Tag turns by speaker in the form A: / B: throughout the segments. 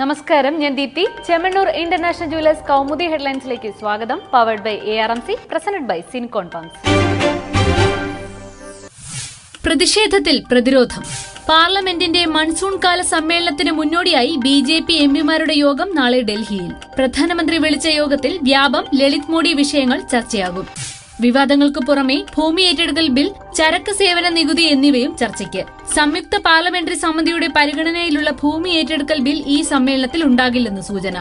A: നമസ്കാരം ഞാൻ Deepthi. Chemmanur international jewellers Kaumudi ഹെഡ്ലൈൻസിലേക്ക് സ്വാഗതം. Powered by A R M C presented by Syncon pumps
B: പ്രതിഷേധത്തിൽ പ്രതിരോധം. പാർലമെന്റിന്റെ മൺസൂൺ കാല സമ്മേളനത്തിന് മുന്നോടിയായി ബി ജെ പി എംപിമാരുടെ യോഗം നാളെ ഡൽഹിയിൽ. പ്രധാനമന്ത്രി വിളിച്ച യോഗത്തിൽ വ്യാപം ലളിത് മോഡി വിഷയങ്ങൾ ചർച്ചയാകും. വിവാദങ്ങൾക്ക് പുറമെ ഭൂമി ഏറ്റെടുക്കൽ ബിൽ ചരക്ക് സേവന നികുതി എന്നിവയും ചർച്ചയ്ക്ക്. സംയുക്ത പാർലമെന്ററി സമിതിയുടെ പരിഗണനയിലുള്ള ഭൂമി ഏറ്റെടുക്കൽ ബിൽ ഈ സമ്മേളനത്തിൽ ഉണ്ടാകില്ലെന്ന് സൂചന.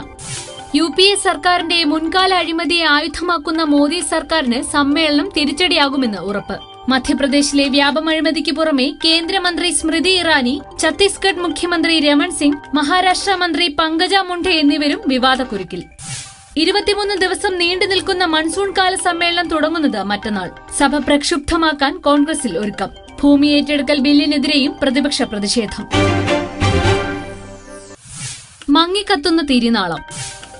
B: യു പി എ സർക്കാരിന്റെ മുൻകാല അഴിമതിയെ ആയുധമാക്കുന്ന മോദി സർക്കാരിന് സമ്മേളനം തിരിച്ചടിയാകുമെന്ന് ഉറപ്പ്. മധ്യപ്രദേശിലെ വ്യാപം അഴിമതിക്ക് പുറമെ കേന്ദ്രമന്ത്രി സ്മൃതി ഇറാനി ഛത്തീസ്ഗഡ് മുഖ്യമന്ത്രി രമൺ സിംഗ് മഹാരാഷ്ട്ര മന്ത്രി പങ്കജ മുണ്ഡെ എന്നിവരും വിവാദക്കുരുക്കിൽ. ഇരുപത്തിമൂന്ന് ദിവസം നീണ്ടു നിൽക്കുന്ന മൺസൂൺ കാല സമ്മേളനം തുടങ്ങുന്നത് മറ്റന്നാൾ. സഭ പ്രക്ഷുബ്ധമാക്കാൻ കോൺഗ്രസിൽ ഒരുക്കം. ഭൂമി ഏറ്റെടുക്കൽ ബില്ലിനെതിരെയും പ്രതിപക്ഷ പ്രതിഷേധം. മങ്ങിക്കത്തുന്ന തിരിനാളം.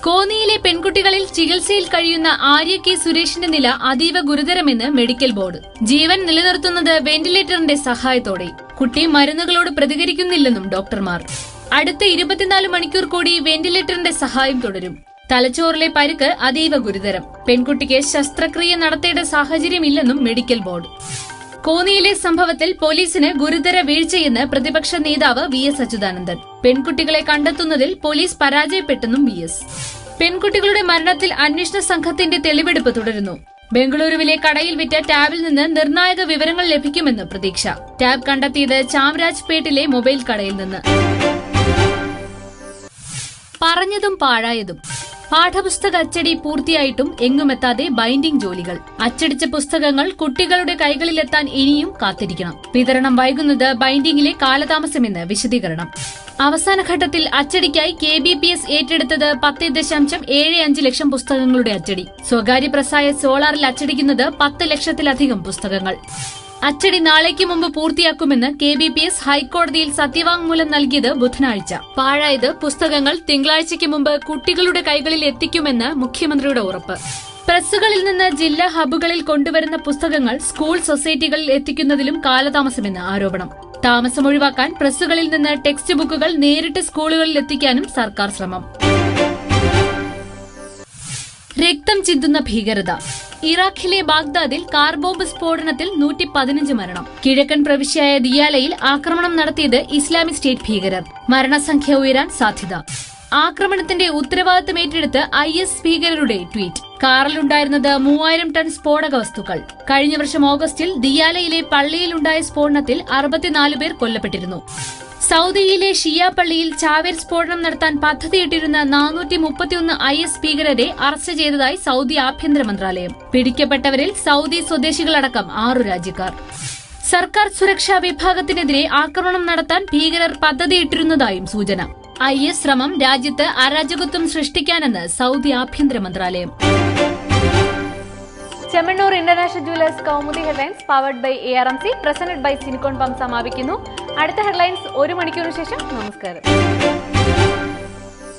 B: കോന്നിയിലെ പെൺകുട്ടികളിൽ ചികിത്സയിൽ കഴിയുന്ന ആര്യ കെ സുരേഷിന്റെ നില അതീവ ഗുരുതരമെന്ന് മെഡിക്കൽ ബോർഡ്. ജീവൻ നിലനിർത്തുന്നത് വെന്റിലേറ്ററിന്റെ സഹായത്തോടെ. കുട്ടി മരുന്നുകളോട് പ്രതികരിക്കുന്നില്ലെന്നും ഡോക്ടർമാർ. അടുത്ത ഇരുപത്തിനാല് മണിക്കൂർ കൂടി വെന്റിലേറ്ററിന്റെ സഹായം തുടരും. തലച്ചോറിലെ പരുക്ക് അതീവ ഗുരുതരം. പെൺകുട്ടിക്ക് ശസ്ത്രക്രിയ നടത്തേണ്ട സാഹചര്യമില്ലെന്നും മെഡിക്കൽ ബോർഡ്. കോന്നിയിലെ സംഭവത്തിൽ പോലീസിന് ഗുരുതര വീഴ്ചയെന്ന് പ്രതിപക്ഷ നേതാവ് വി എസ് അച്യുതാനന്ദൻ. പെൺകുട്ടികളെ കണ്ടെത്തുന്നതിൽ പോലീസ് പരാജയപ്പെട്ടെന്നും വി എസ്. പെൺകുട്ടികളുടെ മരണത്തിൽ അന്വേഷണ സംഘത്തിന്റെ തെളിവെടുപ്പ് തുടരുന്നു. ബംഗളൂരുവിലെ കടയിൽ വിറ്റ ടാബിൽ നിന്ന് നിർണായക വിവരങ്ങൾ ലഭിക്കുമെന്ന് പ്രതീക്ഷ. ടാബ് കണ്ടെത്തിയത് ചാമരാജ്പേട്ടിലെ മൊബൈൽ കടയിൽ നിന്ന്. പറഞ്ഞതും പാഴായതും. പാഠപുസ്തക അച്ചടി പൂർത്തിയായിട്ടും എങ്ങുമെത്താതെ ബൈൻഡിംഗ് ജോലികൾ. അച്ചടിച്ച പുസ്തകങ്ങൾ കുട്ടികളുടെ കൈകളിലെത്താൻ ഇനിയും കാത്തിരിക്കണം. വിതരണം വൈകുന്നത് ബൈൻഡിംഗിലെ കാലതാമസമെന്ന് വിശദീകരണം. അവസാന ഘട്ടത്തിൽ അച്ചടിക്കായി കെ ബി പി എസ് ഏറ്റെടുത്തത് പത്ത് ദശാംശം ഏഴ് അഞ്ച് ലക്ഷം പുസ്തകങ്ങളുടെ അച്ചടി. സ്വകാര്യ പ്രസായ സോളാറിൽ അച്ചടിക്കുന്നത് പത്ത് ലക്ഷത്തിലധികം പുസ്തകങ്ങൾ. അച്ചടി നാളേക്ക് മുമ്പ് പൂർത്തിയാക്കുമെന്ന് കെ ബി പി എസ് ഹൈക്കോടതിയിൽ സത്യവാങ്മൂലം നൽകിയത് ബുധനാഴ്ച. പാഴായത് പുസ്തകങ്ങൾ തിങ്കളാഴ്ചയ്ക്ക് മുമ്പ് കുട്ടികളുടെ കൈകളിൽ എത്തിക്കുമെന്ന് മുഖ്യമന്ത്രിയുടെ ഉറപ്പ്. പ്രസ്സുകളിൽ നിന്ന് ജില്ലാ ഹബ്ബുകളിൽ കൊണ്ടുവരുന്ന പുസ്തകങ്ങൾ സ്കൂൾ സൊസൈറ്റികളിൽ എത്തിക്കുന്നതിലും കാലതാമസമെന്ന് ആരോപണം. താമസം ഒഴിവാക്കാൻ പ്രസ്സുകളിൽ നിന്ന് ടെക്സ്റ്റ് ബുക്കുകൾ നേരിട്ട് സ്കൂളുകളിൽ എത്തിക്കാനും സർക്കാർ ശ്രമം. രക്തം ചിന്തുന്ന ഭീകരത. ഇറാഖിലെ ബാഗ്ദാദിൽ കാർ ബോംബ് സ്ഫോടനത്തിൽ നൂറ്റി പതിനഞ്ച് മരണം. കിഴക്കൻ പ്രവിശ്യയായ ദിയാലയിൽ ആക്രമണം നടത്തിയത് ഇസ്ലാമിക് സ്റ്റേറ്റ് ഭീകരർ. മരണസംഖ്യ ഉയരാൻ സാധ്യത. ആക്രമണത്തിന്റെ ഉത്തരവാദിത്തം ഏറ്റെടുത്ത് ഐ എസ് ഭീകരരുടെ ട്വീറ്റ്. കാറിലുണ്ടായിരുന്നത് മൂവായിരം ടൺ സ്ഫോടക വസ്തുക്കൾ. കഴിഞ്ഞ വർഷം ഓഗസ്റ്റിൽ ദിയാലയിലെ പള്ളിയിലുണ്ടായ സ്ഫോടനത്തിൽ അറുപത്തിനാല് പേർ കൊല്ലപ്പെട്ടിരുന്നു. സൗദിയിലെ ഷിയ പള്ളിയിൽ ചാവേർ സ്ഫോടനം നടത്താൻ പദ്ധതിയിട്ടിരുന്ന നാനൂറ്റി മുപ്പത്തിയൊന്ന് ഐ എസ് ഭീകരരെ അറസ്റ്റ് ചെയ്തതായി സൗദി ആഭ്യന്തര മന്ത്രാലയം. പിടിക്കപ്പെട്ടവരിൽ സൗദി സ്വദേശികളടക്കം ആറു രാജ്യക്കാർ. സർക്കാർ സുരക്ഷാ വിഭാഗത്തിനെതിരെ ആക്രമണം നടത്താൻ ഭീകരർ പദ്ധതിയിട്ടിരുന്നതായും സൂചന. ഐ എസ് ശ്രമം രാജ്യത്ത് അരാജകത്വം സൃഷ്ടിക്കാനെന്ന് സൗദി ആഭ്യന്തര മന്ത്രാലയം.
A: Chemmanur international jewellers Kaumudi headlines powered by A R M C presented by Syncon pump സമാപിക്കുന്നു. അടുത്ത ഹെഡ്ലൈൻസ് ഒരു മണിക്കൂറിന് ശേഷം നമസ്കാരം.